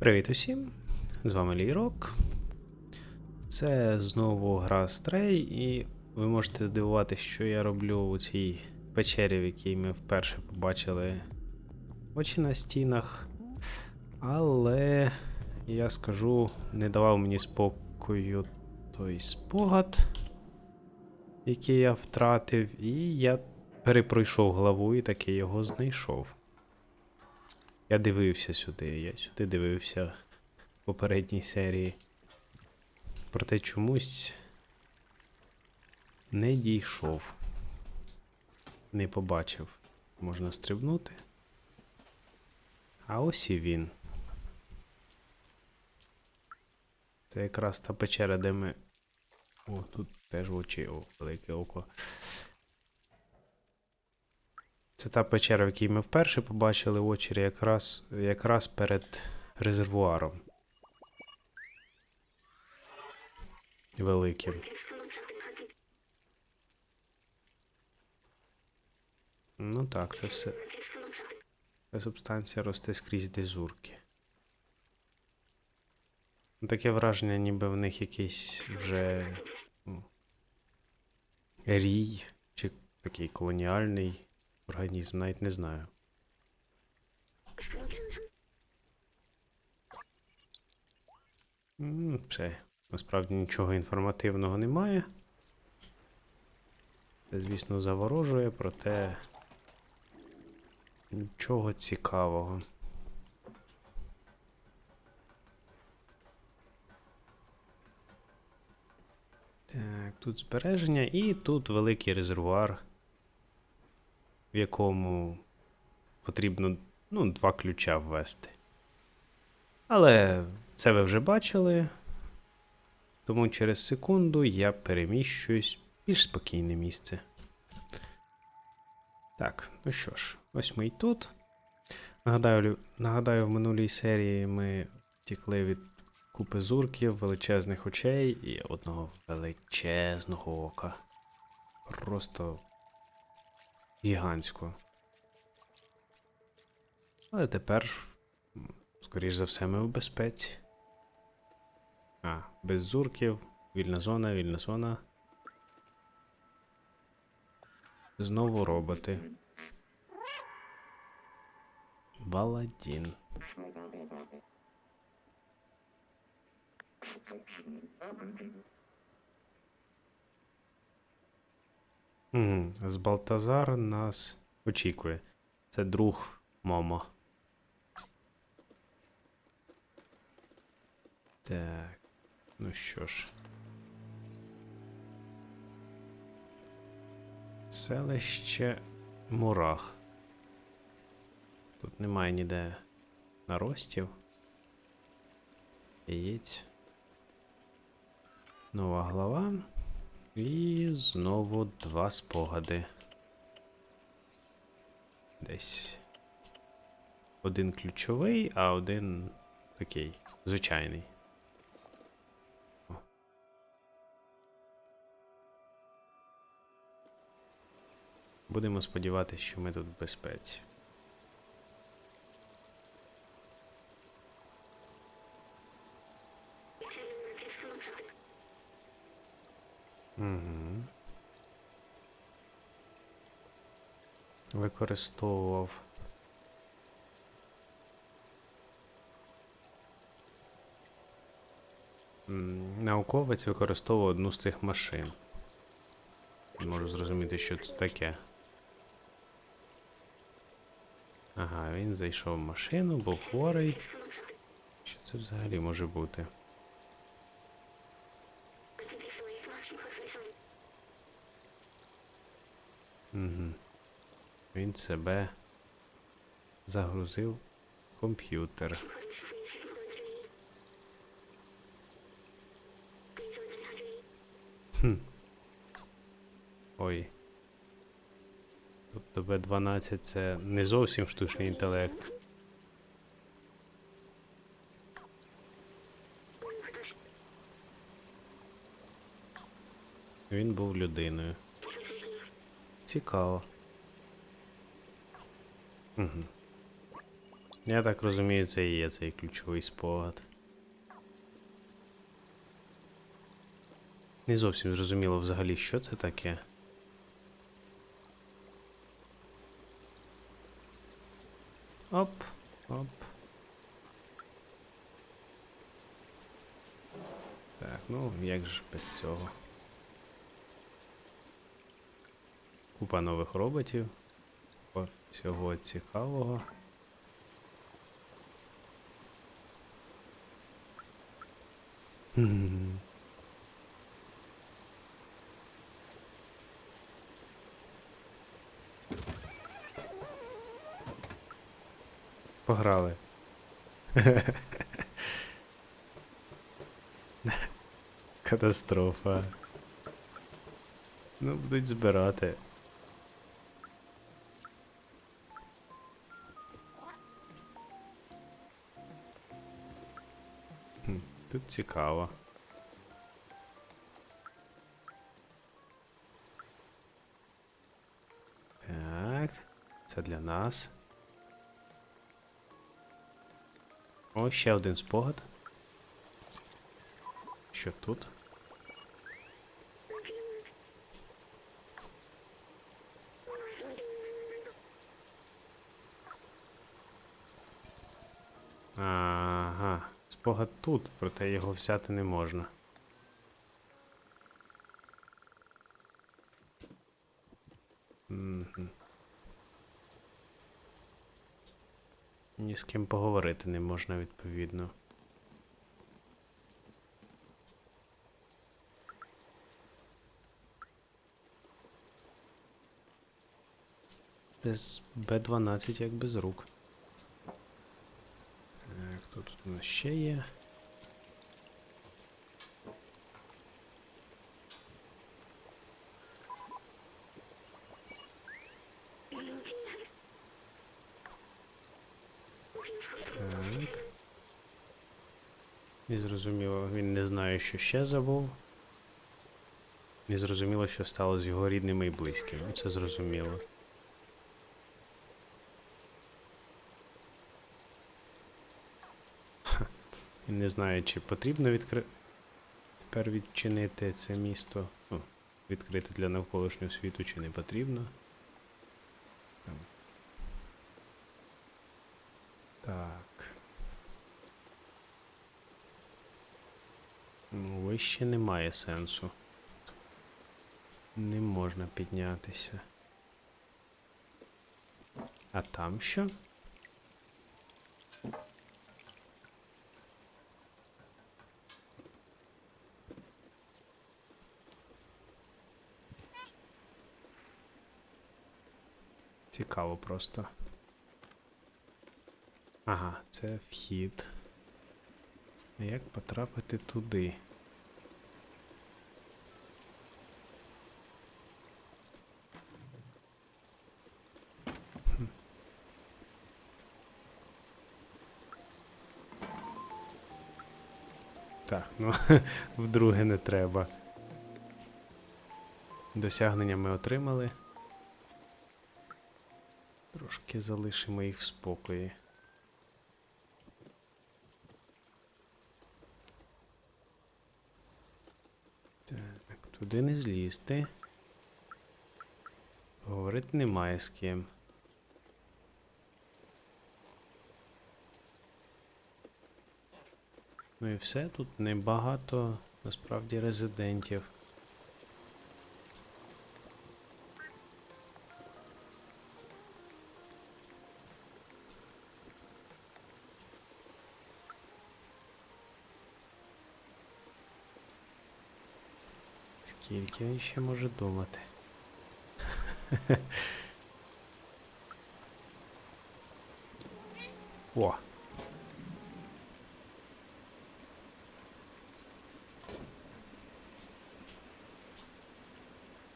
Привіт усім! З вами Лірок. Це знову гра Stray, і ви можете здивуватися, що я роблю у цій печері, в якій ми вперше побачили очі на стінах. Але я скажу, не давав мені спокою той спогад, який я втратив, і я перепройшов главу і таки його знайшов. Я дивився сюди, я сюди дивився в попередній серії. Проте чомусь не дійшов. Не побачив. Можна стрибнути. А ось і він. Це якраз та печера, де ми. О, тут теж очі, о, велике око. Це та печера, в якій ми вперше побачили очері якраз, якраз перед резервуаром. Великим. Ну так, це все. Ця субстанція росте скрізь дезурки. Ну, Таке враження, ніби в них якийсь вже ну, рій, чи такий колоніальний організм, навіть не знаю. Все. Насправді нічого інформативного немає. Це, звісно, заворожує, проте нічого цікавого. Так, тут збереження і тут великий резервуар, в якому потрібно ну, два ключа ввести. Але це ви вже бачили. Тому через секунду я переміщуюсь в більш спокійне місце. Так, ну що ж, ось ми і тут. Нагадаю, нагадаю, в минулій серії ми втікли від купи зурків, величезних очей і одного величезного ока. Просто гігантського. Але тепер, скоріш за все, ми в безпеці. А, без зурків, вільна зона, вільна зона. Знову роботи. Баладін. Мгм, З Балтазар нас очікує. Це друг Момо. Так. Ну що ж. Селище Мурах. Тут немає ніде наростів. Яєць. Нова глава. І знову два спогади. Десь. Один ключовий, а один такий звичайний. Будемо сподіватися, що ми тут в безпеці. Угу. Використовував. Науковець використовував одну з цих машин. Можу зрозуміти, що це таке. Ага, він зайшов в машину, був хворий. Що це взагалі може бути? Угу. Він себе загрузив комп'ютер. Хм. Ой. Тобто B12 це не зовсім штучний інтелект. Він був людиною. Цікаво. Угу. Я так розумію, це і є цей ключовий спогад. Не зовсім зрозуміло взагалі, що це таке. Оп, оп. Так, ну як же ж без цього? Купа нових роботів. Купа всього цікавого. Пограли. Катастрофа. Ну, будуть збирати. Тут цікаво. Так, це для нас. О, ще один спогад. Що тут? Ага, спогад тут, проте його взяти не можна. Ні з ким поговорити не можна, відповідно. Без Б12 як без рук. Хто тут у нас ще є? Так. Незрозуміло, він не знає, що ще забув. Незрозуміло, що стало з його рідними і близькими. Це зрозуміло. Не знає, чи потрібно відкри... тепер відчинити це місто. Ну, відкрити для навколишнього світу, чи не потрібно. Так. Ну, вище немає сенсу. Не можна піднятися. А там що? Цікаво просто. Ага, це вхід. А як потрапити туди? Так, ну вдруге не треба. Досягнення ми отримали. Трошки залишимо їх в спокої. Так, туди не злізти. Говорити немає з ким. Ну і все, тут небагато насправді резидентів. Скільки він ще може думати? О!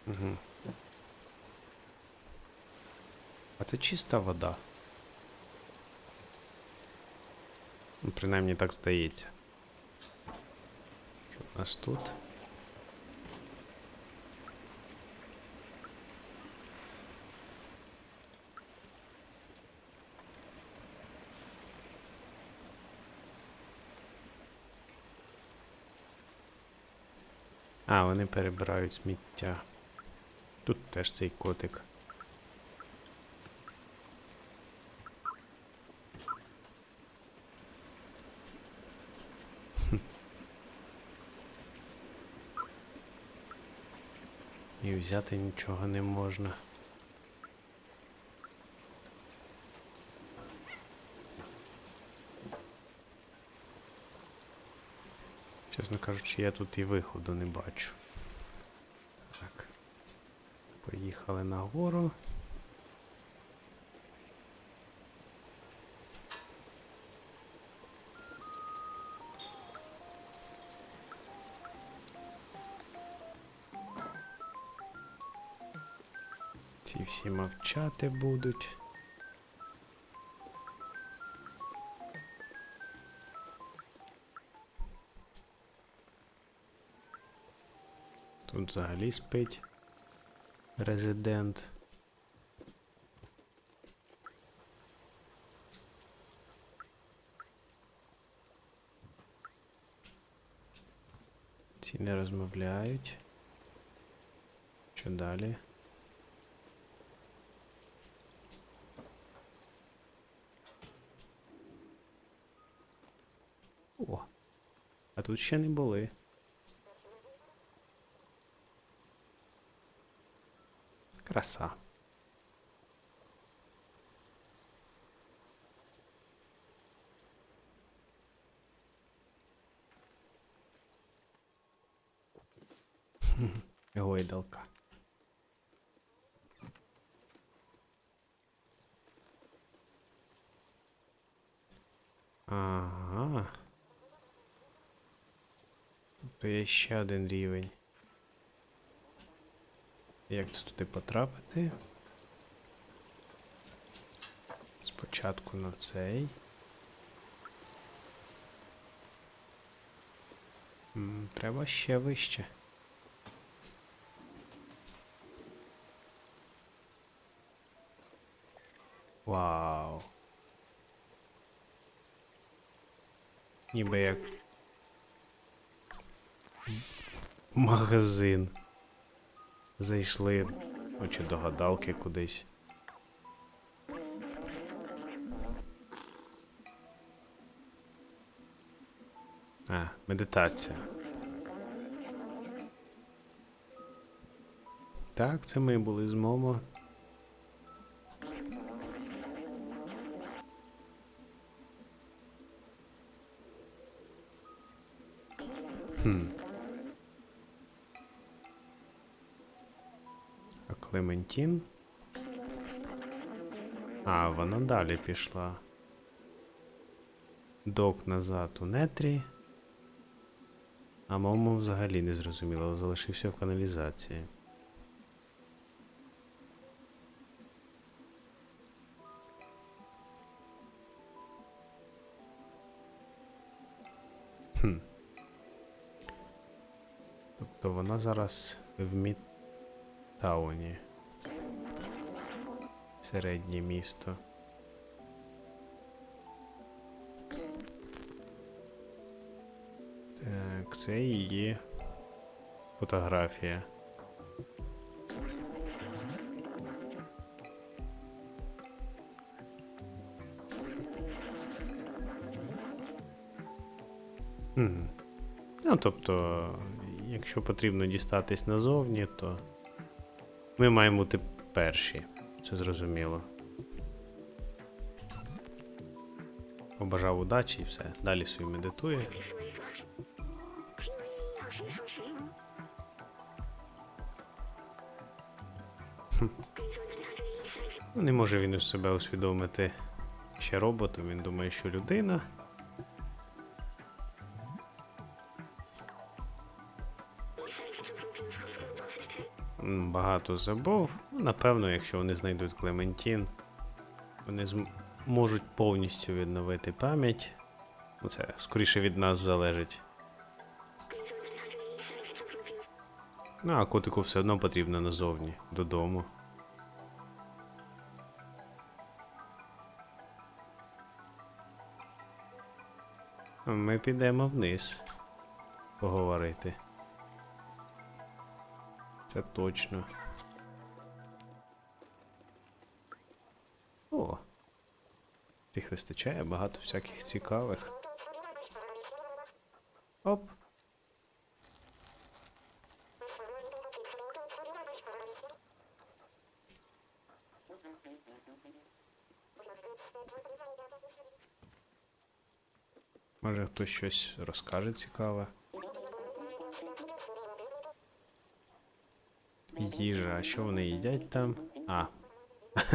Угу. А це чиста вода. Ну, принаймні так здається. Що у нас тут? А, вони перебирають сміття. Тут теж цей котик. І взяти нічого не можна. Чесно кажучи, я тут і виходу не бачу. Так. Поїхали нагору. Ці всі мовчати будуть. Тут взагалі спить резидент. Ці не розмовляють. Що далі? О, а тут ще не були. Краса. Гойдалка. Ага. То є один рівень. Як це туди потрапити? Спочатку на цей. Треба ще вище. Вау. Ніби як. Магазин. Зайшли, ну чи до гадалки кудись. А, медитація. Так, це ми були з Момо. Хм. Клементін? А, вона далі пішла. Док назад у нетрі. А Момо взагалі не зрозуміло, залишився в каналізації. Хм. Тобто вона зараз в Мідтауні. Середнє місто. Так, це її фотографія. Ну, тобто, якщо потрібно дістатись назовні, то ми маємо бути перші. Це зрозуміло. Побажав удачі і все. Далі собі медитує. Не може він із себе усвідомити ще роботом, він думає, що людина. Багато забув. Напевно, якщо вони знайдуть Клементін, вони зможуть повністю відновити пам'ять. Ну, Це скоріше від нас залежить. Ну, а котику все одно потрібно назовні, додому. Ми підемо вниз поговорити. Це точно. О! Тих вистачає багато всяких цікавих. Оп. Може хтось щось розкаже цікаве. Їжа, а що вони їдять там? А.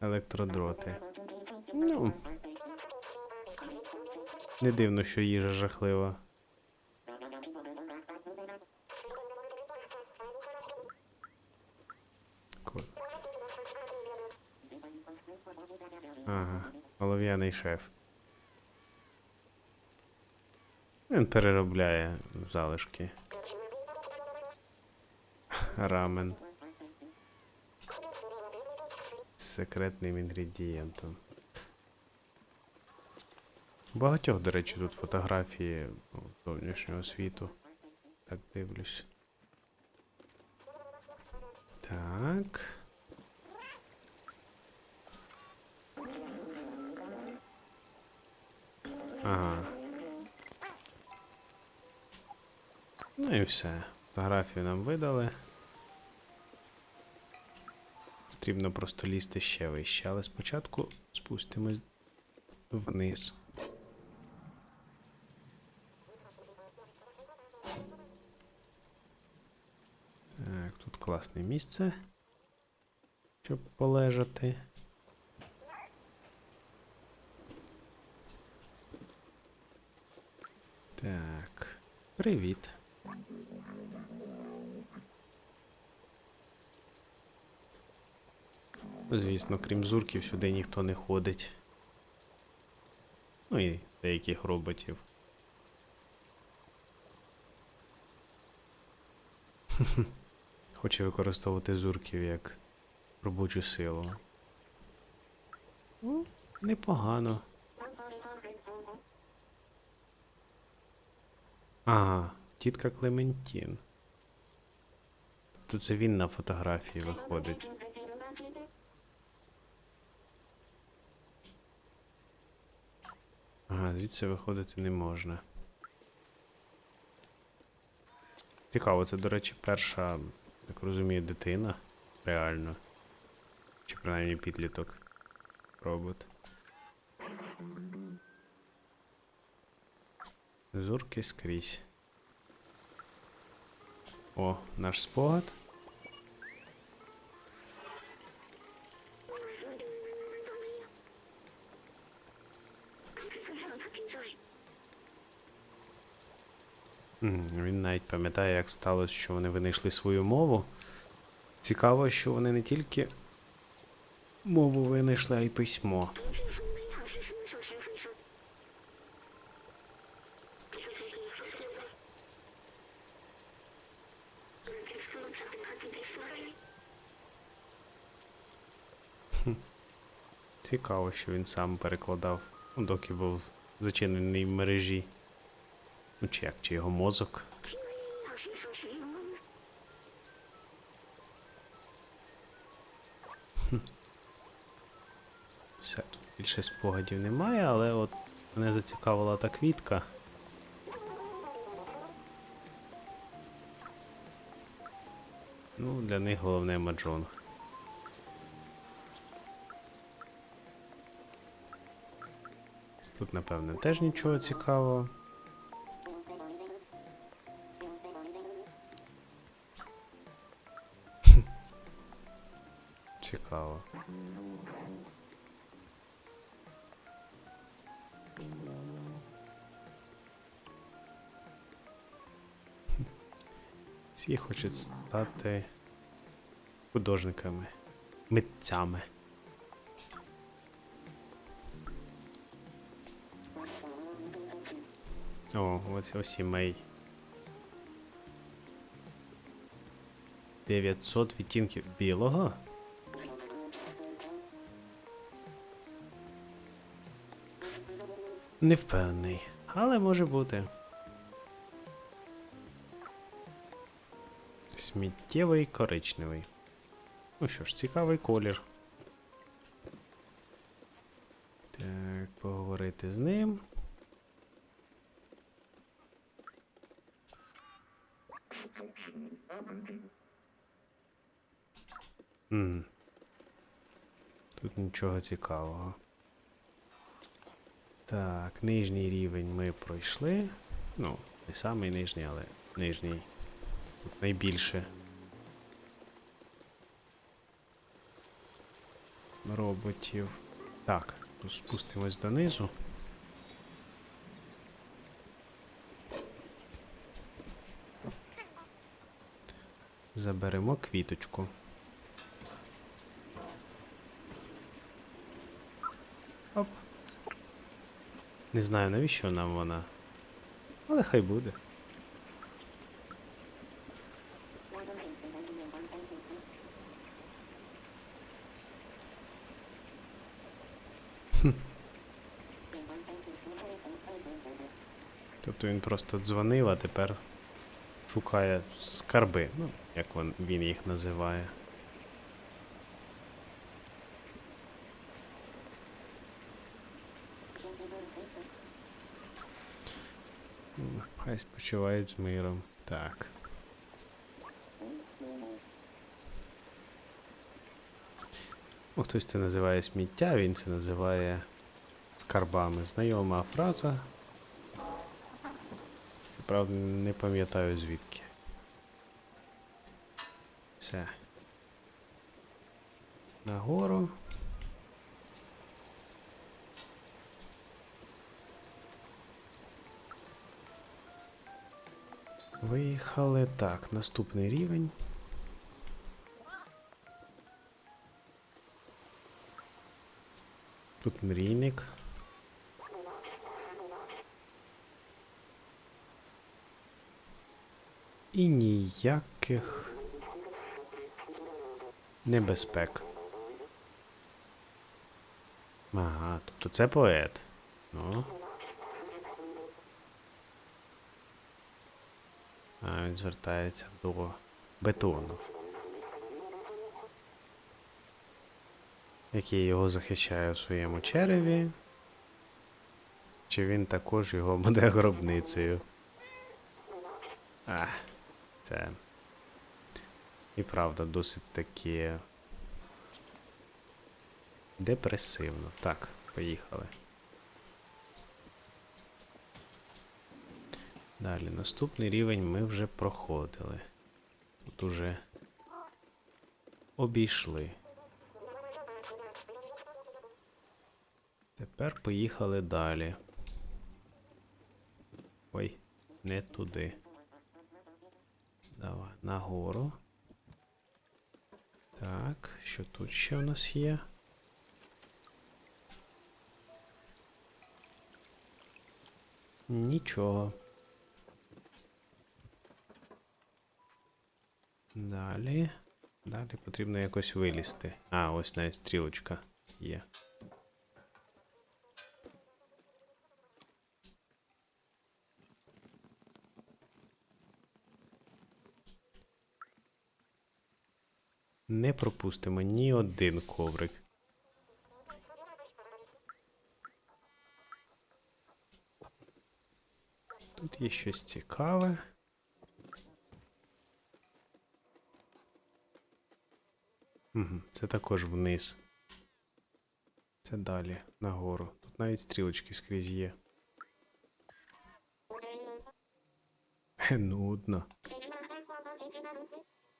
Електродроти. Ну. Не дивно, що їжа жахлива. Ага, олов'яний шеф. Він переробляє залишки. Рамен. З секретним інгредієнтом. Багатьох, до речі, тут фотографії зовнішнього світу. Так дивлюсь. Так. Ага. Ну і все. Фотографію нам видали. Потрібно просто лізти ще вище, але спочатку спустимось вниз. Так, тут класне місце, щоб полежати. Так, привіт. Ну, Звісно, крім зурків, сюди ніхто не ходить. Ну і деяких роботів. Хоче використовувати зурків як робочу силу. Ну, непогано. Ага, тітка Клементін. Тобто це він на фотографії виходить. Ага, звідси виходити не можна. Цікаво, це, до речі, перша, так розумію, дитина. Реально. Чи принаймні підліток. Робот. Зурки скрізь. О, наш спогад. Він навіть пам'ятає, як сталося, що вони винайшли свою мову. Цікаво, що вони не тільки мову винайшли, а й письмо. Цікаво, що він сам перекладав, доки був зачинений в мережі. Ну, чи як, чи його мозок. Все, тут більше спогадів немає, але от мене зацікавила та квітка. Ну, для них головне маджонг. Тут, напевне, теж нічого цікавого. Стати художниками, митцями. О, ось ось і Мей. 900 відтінків білого. Не впевнений, але може бути. Сміттєвий коричневий. Ну що ж, цікавий колір. Так, поговорити з ним. М. Тут нічого цікавого. Так, нижній рівень ми пройшли. Ну, не самий нижній, але нижній. Тут найбільше. Роботів. Так, тут спустимось донизу. Заберемо квіточку. Оп. Не знаю, навіщо нам вона. Але хай буде. Хм. Тобто він просто дзвонив, а тепер шукає скарби, ну, як він, їх називає. Хай спочивають з миром. Так. Ну, хтось це називає сміття, він це називає скарбами. Знайома фраза. Правда, не пам'ятаю звідки. Все. Нагору. Виїхали. Так, наступний рівень. Тут мрійник. І ніяких небезпек. Ага, тобто це поет. Ну. А, він звертається до бетону. Який його захищає у своєму череві. Чи він також його буде гробницею? А, це. І правда, досить таки. Депресивно. Так, поїхали. Далі, наступний рівень ми вже проходили. Тут уже обійшли. Тепер поїхали далі. Ой, не туди. Давай, нагору. Так, що тут ще у нас є? Нічого. Далі. Далі потрібно якось вилізти. А, ось навіть стрілочка є. Не пропустимо ні один коврик. Тут є щось цікаве. Це також вниз. Це далі, нагору. Тут навіть стрілочки скрізь є. Нудно.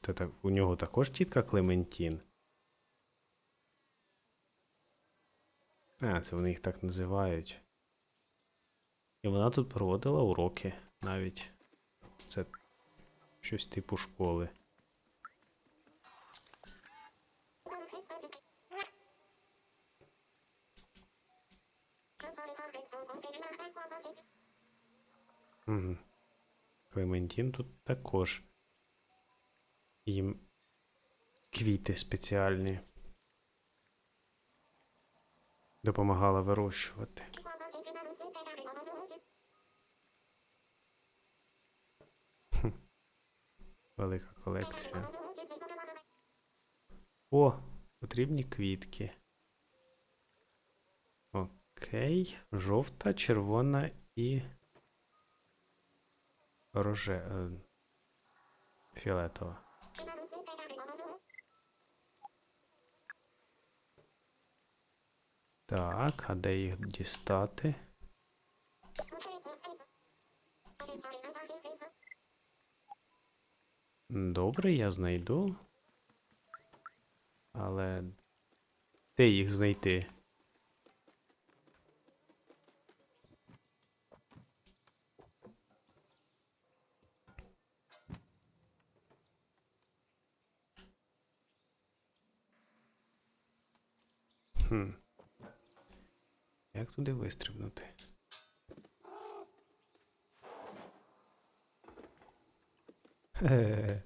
Та так, у нього також тітка Клементін. А, це вони їх так називають. І вона тут проводила уроки навіть. Це щось типу школи. Угу. Клементін тут також. Їм квіти спеціальні. Допомагала вирощувати. Велика колекція. О, потрібні квітки. Окей. Жовта, червона і. Роже. е, Фіолетова. Так, а де їх дістати? Добре, я знайду. Але де їх знайти? Хм. Як туди вистрибнути? Хе-хе.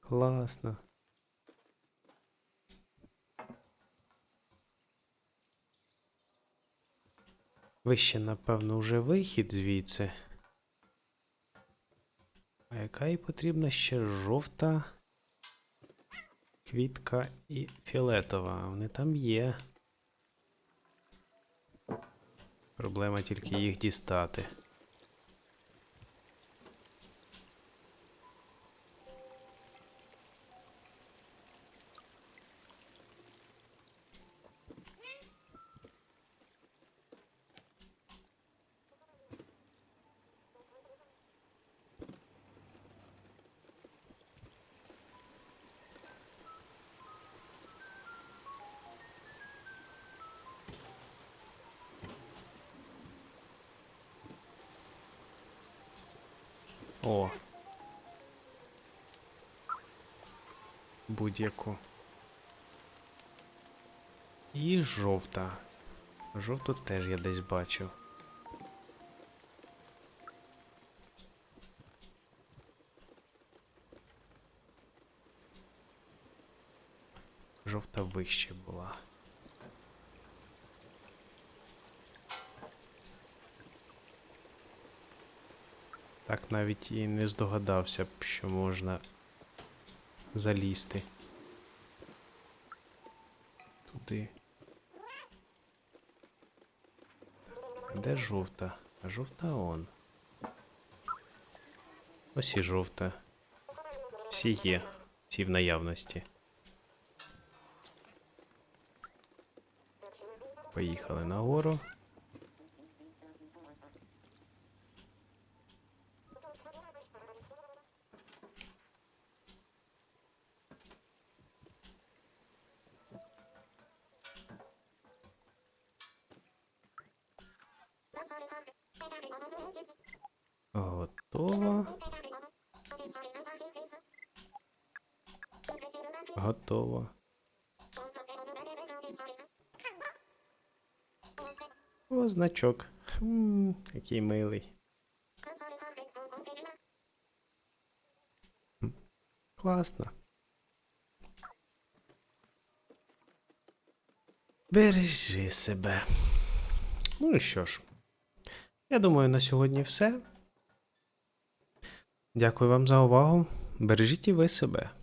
Класно. Вище, напевно, вже вихід звідси. А яка їй потрібна ще жовта квітка і фіолетова. Вони там є. Проблема тільки їх дістати. Будь-яку. І жовта. Жовту теж я десь бачив. Жовта вище була. Так навіть і не здогадався б, що можна залізти. Туди. Де жовта? Жовта он. Ось і жовта. Всі є, всі в наявності. Поїхали нагору. Готово. О, значок. Хм, який милий. Класно. Бережи себе. Ну і що ж. Я думаю, на сьогодні все. Дякую вам за увагу. Бережіть і ви себе.